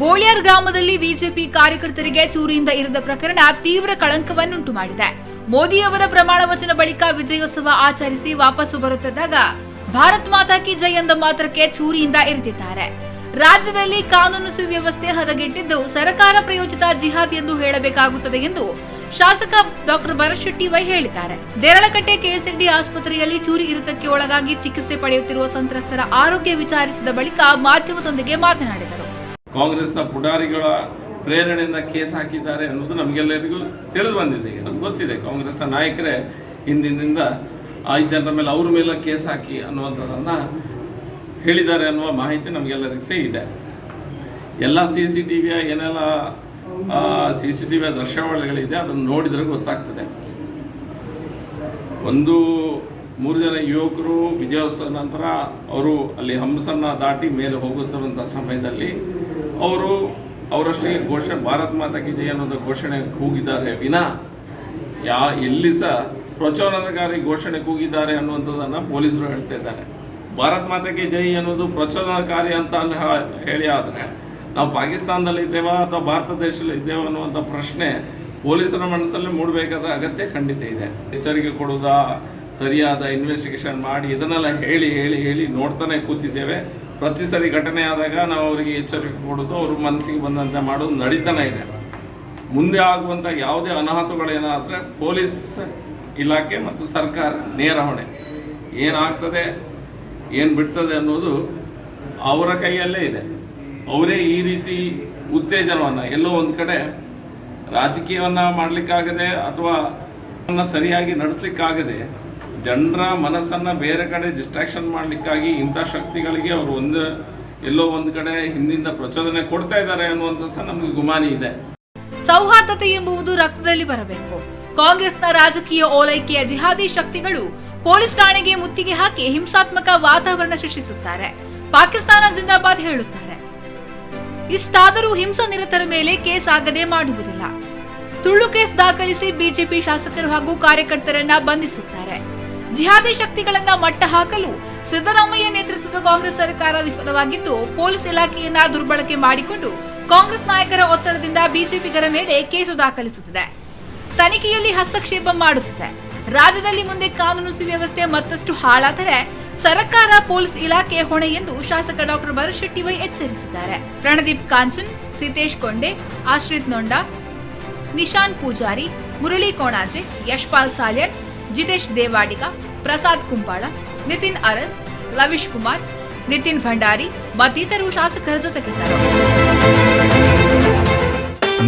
ಬೋಳಿಯಾರ್ ಗ್ರಾಮದಲ್ಲಿ ಬಿಜೆಪಿ ಕಾರ್ಯಕರ್ತರಿಗೆ ಚೂರಿಯಿಂದ ಇರಿದ ಪ್ರಕರಣ ತೀವ್ರ ಕಳಂಕವನ್ನುಂಟು ಮಾಡಿದೆ. ಮೋದಿ ಅವರ ಪ್ರಮಾಣ ವಚನ ಬಳಿಕ ವಿಜಯೋತ್ಸವ ಆಚರಿಸಿ ವಾಪಸ್ಸು ಬರುತ್ತಿದ್ದಾಗ ಭಾರತ್ ಮಾತಾ ಕಿ ಜೈ ಎಂದ ಮಾತ್ರಕ್ಕೆ ಚೂರಿಯಿಂದ ಇರಿದಿದ್ದಾರೆ. ರಾಜ್ಯದಲ್ಲಿ ಕಾನೂನು ಸುವ್ಯವಸ್ಥೆ ಹದಗೆಟ್ಟಿದ್ದು ಸರ್ಕಾರ ಪ್ರಯೋಜಿತ ಜಿಹಾದ್ ಎಂದು ಹೇಳಬೇಕಾಗುತ್ತದೆ ಎಂದು ಶಾಸಕ ಡಾಕ್ಟರ್ ಭರಶೆಟ್ಟಿ ವೈ ಹೇಳಿದ್ದಾರೆ. ದೇರಳಕಟ್ಟೆ ಕೆಎಸ್ಎಡಿ ಆಸ್ಪತ್ರೆಯಲ್ಲಿ ಚೂರಿ ಇರಿತಕ್ಕೆ ಒಳಗಾಗಿ ಚಿಕಿತ್ಸೆ ಪಡೆಯುತ್ತಿರುವ ಸಂತ್ರಸ್ತರ ಆರೋಗ್ಯ ವಿಚಾರಿಸಿದ ಬಳಿಕ ಮಾಧ್ಯಮದೊಂದಿಗೆ ಮಾತನಾಡಿದರು. ಕಾಂಗ್ರೆಸ್ನ ಪುಡಾರಿಗಳ ಪ್ರೇರಣೆಯಿಂದ ಕೇಸ್ ಹಾಕಿದ್ದಾರೆ ಅನ್ನೋದು ನಮಗೆಲ್ಲರಿಗೂ ತಿಳಿದು ಬಂದಿದೆ. ಈಗ ನಮ್ಗೆ ಗೊತ್ತಿದೆ, ಕಾಂಗ್ರೆಸ್ನ ನಾಯಕರೇ ಹಿಂದಿನಿಂದ ಐದು ಜನರ ಮೇಲೆ ಅವ್ರ ಮೇಲೆ ಕೇಸ್ ಹಾಕಿ ಅನ್ನುವಂಥದ್ದನ್ನು ಹೇಳಿದ್ದಾರೆ ಅನ್ನುವ ಮಾಹಿತಿ ನಮಗೆಲ್ಲರಿಗೂ ಸಹ ಇದೆ. ಎಲ್ಲ ಸಿ ಸಿ ಟಿ ವಿಯ ಏನೆಲ್ಲ ಸಿ ಸಿ ಟಿ ವಿಯ ದೃಶ್ಯಾವಳಿಗಳಿದೆ, ಅದನ್ನು ನೋಡಿದರೆ ಗೊತ್ತಾಗ್ತದೆ. ಒಂದು ಮೂರು ಜನ ಯುವಕರು ವಿಜಯೋತ್ಸವ ನಂತರ ಅವರು ಅಲ್ಲಿ ಹಂಸನ್ನ ದಾಟಿ ಮೇಲೆ ಹೋಗುತ್ತಿರುವಂಥ ಸಮಯದಲ್ಲಿ ಅವರು ಅವರಷ್ಟೇ ಘೋಷಣೆ ಭಾರತ್ ಮಾತಾ ಕಿ ಜೈ ಅನ್ನೋದು ಘೋಷಣೆ ಕೂಗಿದ್ದಾರೆ ವಿನಾ. ಯಾ ಎಲ್ಲಿ ಸಹ ಪ್ರಚೋದನಕಾರಿ ಘೋಷಣೆ ಕೂಗಿದ್ದಾರೆ ಅನ್ನುವಂಥದ್ದನ್ನು ಪೊಲೀಸರು ಹೇಳ್ತಾ ಇದ್ದಾರೆ. ಭಾರತ್ ಮಾತಾ ಕಿ ಜೈ ಅನ್ನೋದು ಪ್ರಚೋದನಕಾರಿ ಅಂತ ಹೇಳಿ ಆದರೆ ನಾವು ಪಾಕಿಸ್ತಾನದಲ್ಲಿ ಇದ್ದೇವಾ ಅಥವಾ ಭಾರತ ದೇಶದಲ್ಲಿ ಇದ್ದೇವಾ ಅನ್ನುವಂಥ ಪ್ರಶ್ನೆ ಪೊಲೀಸರ ಮನಸ್ಸಲ್ಲಿ ಮೂಡಬೇಕಾದ ಅಗತ್ಯ ಖಂಡಿತ ಇದೆ. ಎಚ್ಚರಿಕೆ ಕೊಡುವುದಾ, ಸರಿಯಾದ ಇನ್ವೆಸ್ಟಿಗೇಷನ್ ಮಾಡಿ ಇದನ್ನೆಲ್ಲ ಹೇಳಿ ಹೇಳಿ ಹೇಳಿ ನೋಡ್ತಾನೆ ಕೂತಿದ್ದೇವೆ. ಪ್ರತಿ ಸರಿ ಘಟನೆ ಆದಾಗ ನಾವು ಅವರಿಗೆ ಎಚ್ಚರಿಕೆ ಕೊಡೋದು, ಅವ್ರ ಮನಸ್ಸಿಗೆ ಬಂದಂತೆ ಮಾಡೋದು ನಡೀತಾನೆ ಇದೆ. ಮುಂದೆ ಆಗುವಂಥ ಯಾವುದೇ ಅನಾಹುತಗಳೇನಾದರೆ ಪೊಲೀಸ್ ಇಲಾಖೆ ಮತ್ತು ಸರ್ಕಾರ ನೇರ ಹೊಣೆ. ಏನಾಗ್ತದೆ, ಏನು ಬಿಡ್ತದೆ ಅನ್ನೋದು ಅವರ ಕೈಯಲ್ಲೇ ಇದೆ. ಅವರೇ ಈ ರೀತಿ ಉತ್ತೇಜನವನ್ನು, ಎಲ್ಲೋ ಒಂದು ಕಡೆ ರಾಜಕೀಯವನ್ನು ಮಾಡಲಿಕ್ಕಾಗದೆ ಅಥವಾ ಸರಿಯಾಗಿ ನಡೆಸಲಿಕ್ಕಾಗದೆ ಜನರ ಮನಸ್ಸನ್ನು ಬೇರೆ ಕಡೆ ಡಿಸ್ಟ್ರಾಕ್ಷನ್ ಮಾಡಲಿಕ್ಕಾಗಿ ಇಂಥ ಶಕ್ತಿಗಳಿಗೆ ಅವರು ಒಂದು, ಎಲ್ಲೋ ಒಂದು ಕಡೆ ಹಿಂದಿಂದ ಪ್ರಚೋದನೆ ಕೊಡ್ತಾ ಇದ್ದಾರೆ ಅನ್ನುವಂಥ ಸಹ ನಮಗೆ ಗುಮಾನಿ ಇದೆ. ಸೌಹಾರ್ದತೆ ಎಂಬುವುದು ರಕ್ತದಲ್ಲಿ ಬರಬೇಕು. ಕಾಂಗ್ರೆಸ್ನ ರಾಜಕೀಯ ಓಲೈಕೆಯ ಜಿಹಾದಿ ಶಕ್ತಿಗಳು ಪೊಲೀಸ್ ಠಾಣೆಗೆ ಮುತ್ತಿಗೆ ಹಾಕಿ ಹಿಂಸಾತ್ಮಕ ವಾತಾವರಣ ಸೃಷ್ಟಿಸುತ್ತಾರೆ. ಪಾಕಿಸ್ತಾನ ಜಿಂದಾಬಾದ್ ಹೇಳುತ್ತಾರೆ. ಇಷ್ಟಾದರೂ ಹಿಂಸಾ ನಿರತರ ಮೇಲೆ ಕೇಸ್ ಆಗದೆ ಮಾಡುವುದಿಲ್ಲ. ತುಳ್ಳು ಕೇಸ್ ದಾಖಲಿಸಿ ಬಿಜೆಪಿ ಶಾಸಕರು ಹಾಗೂ ಕಾರ್ಯಕರ್ತರನ್ನ ಬಂಧಿಸುತ್ತಾರೆ. ಜಿಹಾದಿ ಶಕ್ತಿಗಳನ್ನ ಮಟ್ಟ ಹಾಕಲು ಸಿದ್ದರಾಮಯ್ಯ ನೇತೃತ್ವದ ಕಾಂಗ್ರೆಸ್ ಸರ್ಕಾರ ವಿಫಲವಾಗಿದ್ದು, ಪೊಲೀಸ್ ಇಲಾಖೆಯನ್ನ ದುರ್ಬಳಕೆ ಮಾಡಿಕೊಂಡು ಕಾಂಗ್ರೆಸ್ ನಾಯಕರ ಒತ್ತಡದಿಂದ ಬಿಜೆಪಿಗರ ಮೇಲೆ ಕೇಸು ದಾಖಲಿಸುತ್ತಿದೆ. ತನಿಖೆಯಲ್ಲಿ ಹಸ್ತಕ್ಷೇಪ ಮಾಡುತ್ತಿದೆ. ರಾಜ್ಯದಲ್ಲಿ ಮುಂದೆ ಕಾನೂನು ಸುವ್ಯವಸ್ಥೆ ಮತ್ತಷ್ಟು ಹಾಳಾದರೆ ಸರ್ಕಾರ ಪೊಲೀಸ್ ಇಲಾಖೆ ಹೊಣೆ ಎಂದು ಶಾಸಕ ಡಾಕ್ಟರ್ ಭರತ್ ಶೆಟ್ಟಿ ವೈ ಎಚ್ಚರಿಸಿದ್ದಾರೆ. ರಣದೀಪ್ ಕಾಂಚನ್, ಸಿತೇಶ್ ಕೊಂಡೆ, ಆಶ್ರಿತ್ ನೊಂಡ, ನಿಶಾನ್ ಪೂಜಾರಿ, ಮುರಳಿ ಕೋಣಾಜೆ, ಯಶ್ಪಾಲ್ ಸಾಲ್ಯನ್ ಜಿತೇಶ್ ದೇವಾಡಿಗ, ಪ್ರಸಾದ್ ಕುಂಬಾಳ, ನಿತಿನ್ ಅರಸ್, ಲವಿಶ್ ಕುಮಾರ್, ನಿತಿನ್ ಭಂಡಾರಿ, ಮತ್ತಿತರರು ಶಾಸಕರ ಜೊತೆಗಿದ್ದರು.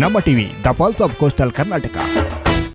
Namma TV, the pulse of coastal Karnataka.